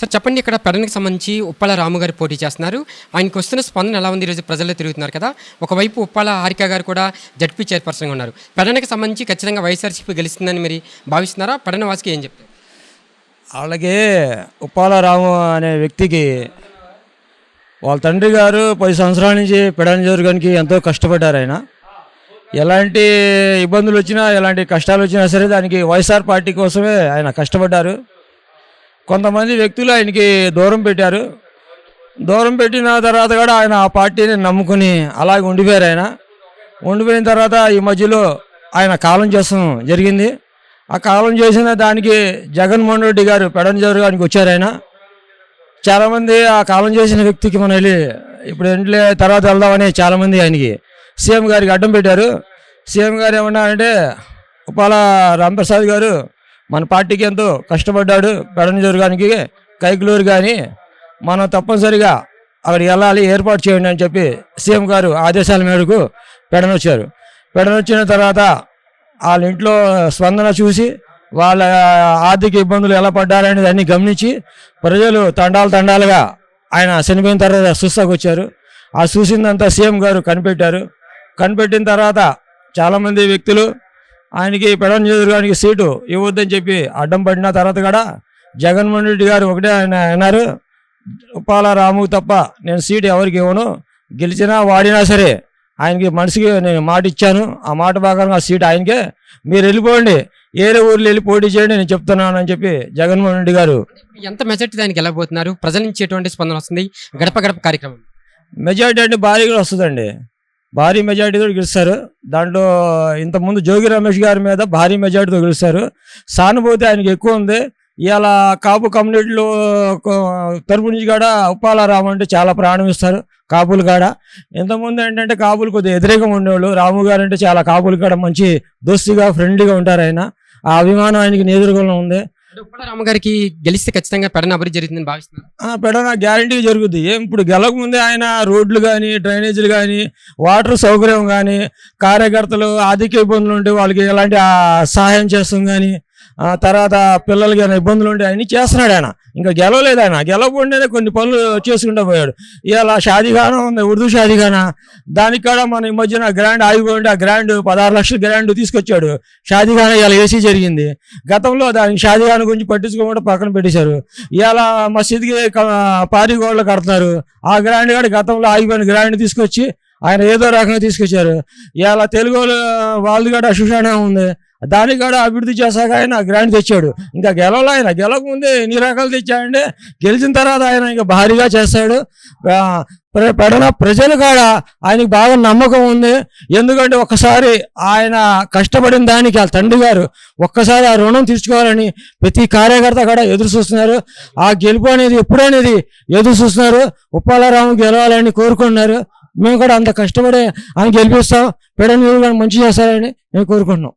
Sir చెప్పండి ఇక్కడ పెడనికి సంబంధించి ఉప్పాల రాము గారు పోటీ చేస్తున్నారు. ఆయనకు వస్తున్న స్పందన ఎలా ఉంది? ఈరోజు ప్రజల్లో తిరుగుతున్నారు కదా. ఒకవైపు ఉప్పాల హారిక గారు కూడా జడ్పీ చైర్పర్సన్గా ఉన్నారు. పెడనకి సంబంధించి ఖచ్చితంగా వైఎస్ఆర్సీపీ గెలుస్తుందని మీరు భావిస్తున్నారా? పెడన వాసికి ఏం చెప్తారు? అలాగే ఉప్పాల రాము అనే వ్యక్తికి వాళ్ళ తండ్రి గారు పది సంవత్సరాల నుంచి పెడనజోరుగానికి ఎంతో కష్టపడ్డారు ఆయన. ఎలాంటి ఇబ్బందులు వచ్చినా ఎలాంటి కష్టాలు వచ్చినా సరే దానికి వైఎస్ఆర్ పార్టీ కోసమే ఆయన కష్టపడ్డారు. కొంతమంది వ్యక్తులు ఆయనకి దూరం పెట్టారు. దూరం పెట్టిన తర్వాత కూడా ఆయన ఆ పార్టీని నమ్ముకుని అలాగే ఉండిపోయారు ఆయన. ఉండిపోయిన తర్వాత ఈ మధ్యలో ఆయన కాలం చేసం జరిగింది. ఆ కాలం చేసిన దానికి జగన్మోహన్ రెడ్డి గారు పెడనజోరు గారికి వచ్చారు ఆయన. చాలామంది ఆ కాలం చేసిన వ్యక్తికి మనం వెళ్ళి ఇప్పుడు ఇంట్లో తర్వాత వెళ్దామని చాలామంది ఆయనకి సీఎం గారికి అడ్డం పెట్టారు. సీఎం గారు ఏమన్నారంటే ఉపాల రామప్రసాద్ గారు మన పార్టీకి ఎంతో కష్టపడ్డాడు పెడనజోరు గారికి కైకులూరు కానీ మనం తప్పనిసరిగా అక్కడికి వెళ్ళాలి ఏర్పాటు చేయండి అని చెప్పి సీఎం గారు ఆదేశాల మేరకు పెడనొచ్చారు. పెడనొచ్చిన తర్వాత వాళ్ళ ఇంట్లో స్పందన చూసి వాళ్ళ ఆర్థిక ఇబ్బందులు ఎలా పడ్డారనేది అన్ని గమనించి ప్రజలు తండాలు తండాలుగా ఆయన చనిపోయిన తర్వాత చూస్తాకు వచ్చారు ఆ చూసిందంతా సీఎం గారు కనిపెట్టారు. కనిపెట్టిన తర్వాత చాలామంది వ్యక్తులు ఆయనకి పెడన నియోజకవర్గానికి సీటు ఇవ్వద్దని చెప్పి అడ్డం పడిన తర్వాత కూడా జగన్మోహన్ రెడ్డి గారు ఒకటే ఆయన అన్నారు ఉప్పాల రాము తప్ప నేను సీటు ఎవరికి ఇవ్వను. గెలిచినా వాడినా సరే ఆయనకి మనిషికి నేను మాట ఇచ్చాను. ఆ మాట ప్రకారం ఆ సీట్ ఆయనకే. మీరు వెళ్ళిపోండి. ఏరే ఊర్లో వెళ్ళి పోటీ చేయండి నేను చెప్తున్నాను అని చెప్పి జగన్మోహన్ రెడ్డి గారు ఎంత మెజార్టీ దానికి వెళ్ళబోతున్నారు ప్రజల నుంచి ఎటువంటి స్పందన వస్తుంది? గడప గడప కార్యక్రమం. మెజారిటీ అంటే భారీగా వస్తుందండి. భారీ మెజార్టీతో గెలుస్తారు. దాంట్లో ఇంతకుముందు జోగి రమేష్ గారి మీద భారీ మెజార్టీతో గెలుస్తారు. సానుభూతి ఆయనకి ఎక్కువ ఉంది. ఇవాళ కాపు కమ్యూనిటీలో తరుపు తరపు నుంచి కూడా ఉప్పాల రామంటే అంటే చాలా ప్రాణం ఇస్తారు కాపులు కాడ. ఇంతకుముందు ఏంటంటే కాపులు కొద్దిగా వ్యతిరేకంగా ఉండేవాళ్ళు. రాము గారు అంటే చాలా కాపులు కాడ మంచి దోస్తిగా ఫ్రెండ్లీగా ఉంటారు ఆయన. ఆ అభిమానం ఆయనకి నేదురుగా ఉంది. ఉప్పాల రాము గారికి గెలిస్తే ఖచ్చితంగా పెడన అభివృద్ధి జరుగుతుందని భావిస్తున్నారు? పెడన గ్యారంటీ జరుగుద్ది. ఏం ఇప్పుడు గెలకముందే ఆయన రోడ్లు కానీ డ్రైనేజీలు కానీ వాటర్ సౌకర్యం కానీ కార్యకర్తలు ఆర్థిక ఇబ్బందులు ఉంటే వాళ్ళకి ఎలాంటి సహాయం చేస్తాం కానీ తర్వాత పిల్లలకి ఏమైనా ఇబ్బందులు ఉంటే అన్ని చేస్తున్నాడు ఆయన. ఇంకా గెలవలేదు ఆయన. గెలవకుండానే కొన్ని పనులు చేసుకుంటూ పోయాడు. ఇవాళ షాదీఖానా ఉంది ఉర్దూ షాదీఖానా. దానికి కూడా మన ఈ మధ్యన గ్రాండ్ ఆగిపోయింటే ఆ గ్రాండ్ పదహారు లక్షల గ్రాండ్ తీసుకొచ్చాడు. షాదీఖానా ఇవాళ ఏసీ జరిగింది. గతంలో దానికి షాదీఖానా గురించి పట్టించుకోకుండా పక్కన పెట్టేశారు. ఇవాళ మసీద్కి పారీ గోడలు కడుతున్నారు. ఆ గ్రాండ్ కూడా గతంలో ఆగిపోయిన గ్రాండ్ తీసుకొచ్చి ఆయన ఏదో రకంగా తీసుకొచ్చారు. ఇవాళ తెలుగు వాళ్ళు- కూడా సుషాణ ఉంది. దాన్ని కూడా అభివృద్ధి చేశాక ఆయన గ్రాండ్ తెచ్చాడు. ఇంకా గెలవలే ఆయన. గెలవకముందే ఎన్ని రకాలు తెచ్చాడంటే గెలిచిన తర్వాత ఆయన ఇంకా భారీగా చేస్తాడు. పడిన ప్రజలు కూడా ఆయనకి బాగా నమ్మకం ఉంది. ఎందుకంటే ఒక్కసారి ఆయన కష్టపడిన దానికి ఆ తండ్రి గారు ఒక్కసారి ఆ రుణం తీర్చుకోవాలని ప్రతి కార్యకర్త కూడా ఎదురు చూస్తున్నారు. ఆ గెలుపు అనేది ఎప్పుడనేది ఎదురు చూస్తున్నారు. ఉప్పాలరాము గెలవాలని కోరుకుంటున్నారు. మేము కూడా అంత కష్టపడి ఆయన గెలిపిస్తాం. పెడని మంచి చేస్తారని మేము కోరుకుంటున్నాం.